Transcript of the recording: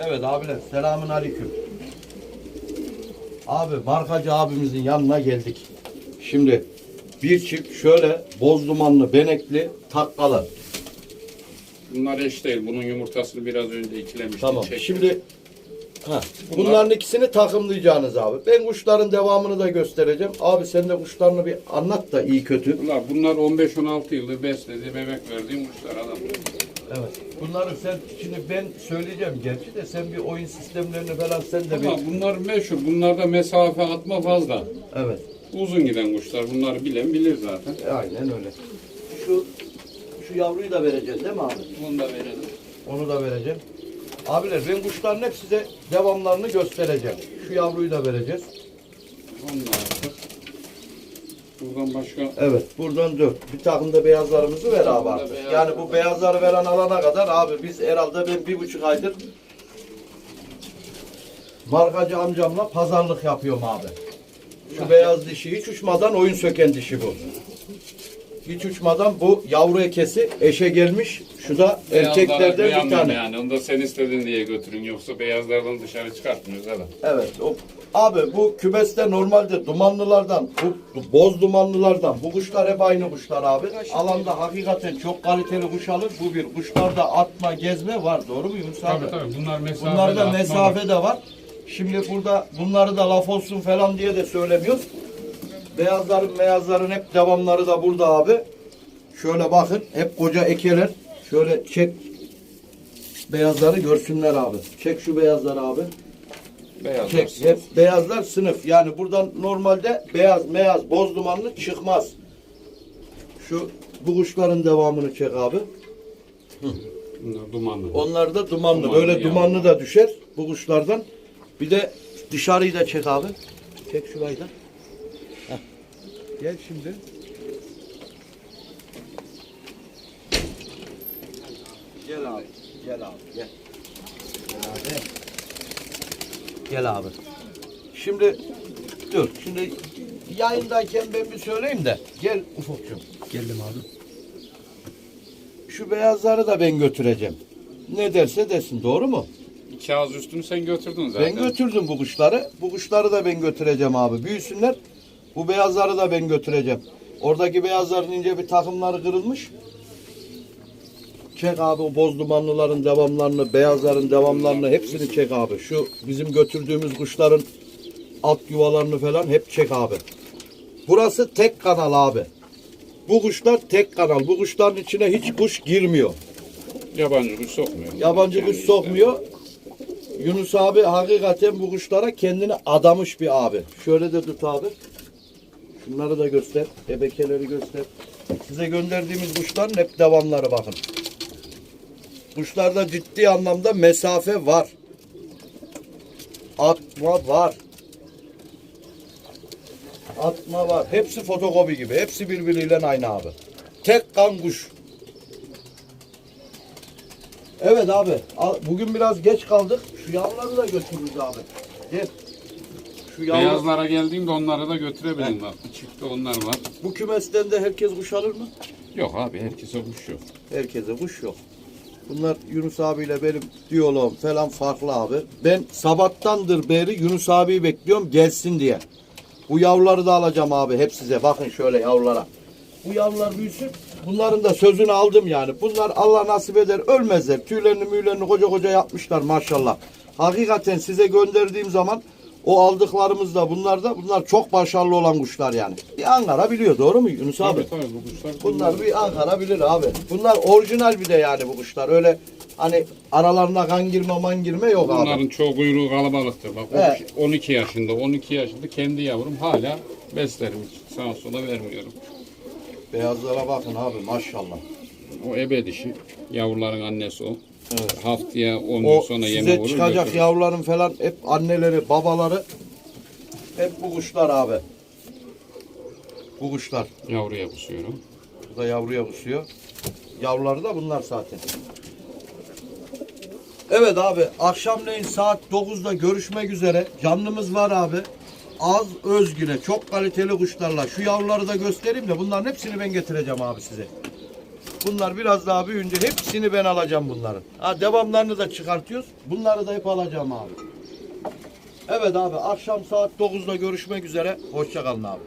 Evet abiler selamun aleyküm. Abi markacı abimizin yanına geldik. Şimdi bir çift şöyle boz dumanlı benekli takkalı. Bunlar eş değil. Bunun yumurtasını biraz önce ikilemiştim. Tamam. çektim. Şimdi ha, Bunlar- bunların ikisini takımlayacaksınız abi. Ben kuşların devamını da göstereceğim. Abi sen de kuşlarını bir anlat da iyi kötü. Bunlar, bunlar 15-16 yıldır besledi, bebek verdiğim kuşlar adam. Evet. Bunları sen şimdi ben söyleyeceğim gerçi de sen bir oyun sistemlerini falan sen de bir Ama bunlar meşhur. Bunlarda mesafe atma fazla. Evet. Uzun giden kuşlar. Bunları bilen bilir zaten. Aynen öyle. Şu şu yavruyu da vereceğiz değil mi abi? Bunu da verelim. Onu da vereceğim. Abiler ben kuşların hep size devamlarını göstereceğim. Şu yavruyu da vereceğiz. Onu da yaptık. Buradan başka Evet buradan dört. Bir takım da beyazlarımızı ver abi artık. beyaz Yani bu beyazları veren alana kadar abi biz herhalde ben bir buçuk aydır markacı amcamla pazarlık yapıyorum abi. Şu beyaz dişi hiç uçmadan oyun söken dişi bu. Hiç uçmadan bu yavru ekesi eşe gelmiş. Şu da erkeklerden bir tane. Yani onu da sen istedin diye götürün. Yoksa beyazlardan dışarı çıkartmıyoruz adam. Evet. O, abi bu kümeste normalde dumanlılardan, bu, bu boz dumanlılardan bu kuşlar hep aynı kuşlar abi. Alanda hakikaten çok kaliteli kuş alır. Bu bir. Kuşlarda atma, gezme var. Doğru mu Yunus abi? Tabii tabii. Bunlar mesafe. Bunlarda mesafe de var. Şimdi burada bunları da laf olsun falan diye de söylemiyoruz. Beyazların beyazların hep devamları da burada abi. Şöyle bakın hep koca ekeler. Şöyle çek beyazları görsünler abi. Çek şu beyazları abi. Beyazlar. Çek, hep beyazlar sınıf. Yani buradan normalde beyaz, beyaz, boz dumanlı çıkmaz. Şu bu kuşların devamını çek abi. Dumanlı. Onlar da dumanlı. Dumanlı Böyle yani. dumanlı da düşer bu kuşlardan. Bir de dışarıyı da çek abi. Çek şurayı da. Gel şimdi. Gel abi. Gel abi. Gel. Gel abi. Gel abi. Şimdi dur. Şimdi yayındayken ben bir söyleyeyim de. Gel Ufukcuğum. Geldim abi. Şu beyazları da ben götüreceğim. Ne derse desin. Doğru mu? İki ağız üstünü sen götürdün zaten. Ben götürdüm bu kuşları. Bu kuşları da ben götüreceğim abi. Büyüsünler. Bu beyazları da ben götüreceğim. Oradaki beyazların ince bir takımları kırılmış. Çek abi o boz dumanlıların devamlarını, beyazların devamlarını hepsini çek abi. Şu bizim götürdüğümüz kuşların alt yuvalarını falan hep çek abi. Burası tek kanal abi. Bu kuşlar tek kanal. Bu kuşların içine hiç kuş girmiyor. Yabancı kuş sokmuyor. Yabancı Kendi kuş sokmuyor. Yunus abi hakikaten bu kuşlara kendini adamış bir abi. Şöyle de tut abi. Şunları da göster. Ebekeleri göster. Size gönderdiğimiz kuşların hep devamları bakın. Kuşlarda ciddi anlamda mesafe var. Atma var. Atma var. Hepsi fotokopi gibi. Hepsi birbiriyle aynı abi. Tek kan kuş. Evet abi. Bugün biraz geç kaldık. Şu yavruları da götürürüz abi. Gel. Şu yavru, Beyazlara geldiğimde onları da götürebilin bak. Bir çifte onlar var. bu kümesten de herkes kuş alır mı? Yok abi herkese kuş yok. Herkese kuş yok. Bunlar Yunus abiyle benim diyaloğum falan farklı abi. Ben sabahtandır beri Yunus abiyi bekliyorum gelsin diye. Bu yavruları da alacağım abi hep size. Bakın şöyle yavrulara. Bu yavrular büyüsün. Bunların da sözünü aldım yani. Bunlar Allah nasip eder ölmezler. Tüylerini müylerini koca koca yapmışlar maşallah. Hakikaten size gönderdiğim zaman o aldıklarımız da bunlar da bunlar çok başarılı olan kuşlar yani. Bir Ankara biliyor doğru mu Yunus abi? Tabii tabii bu kuşlar. Bunlar bir Ankara bilir abi. Bunlar orijinal bir de yani bu kuşlar. Öyle hani aralarına kan girme man girme yok abi. Bunların çoğu kuyruğu kalabalıktır. Bak Evet. kuş 12 yaşında, 12 yaşında kendi yavrum hala beslerim. Sağa sola vermiyorum. Beyazlara bakın abi maşallah. O ebe dişi. Yavruların annesi o. Evet. Haftaya 10 gün O sonra yeme size olur. çıkacak götürür. yavruların falan hep anneleri, babaları hep bu kuşlar abi. Bu kuşlar. Yavruya kusuyorum. Bu da yavruya kusuyor. Yavruları da bunlar zaten. Evet abi akşamleyin saat 9'da görüşmek üzere. Canlımız var abi. Az özgüne çok kaliteli kuşlarla. Şu yavruları da göstereyim de bunların hepsini ben getireceğim abi size. Bunlar biraz daha büyüyünce hepsini ben alacağım bunların. Ha devamlarını da çıkartıyoruz. Bunları da hep alacağım abi. Evet abi akşam saat 9'da görüşmek üzere. Hoşça kalın abi.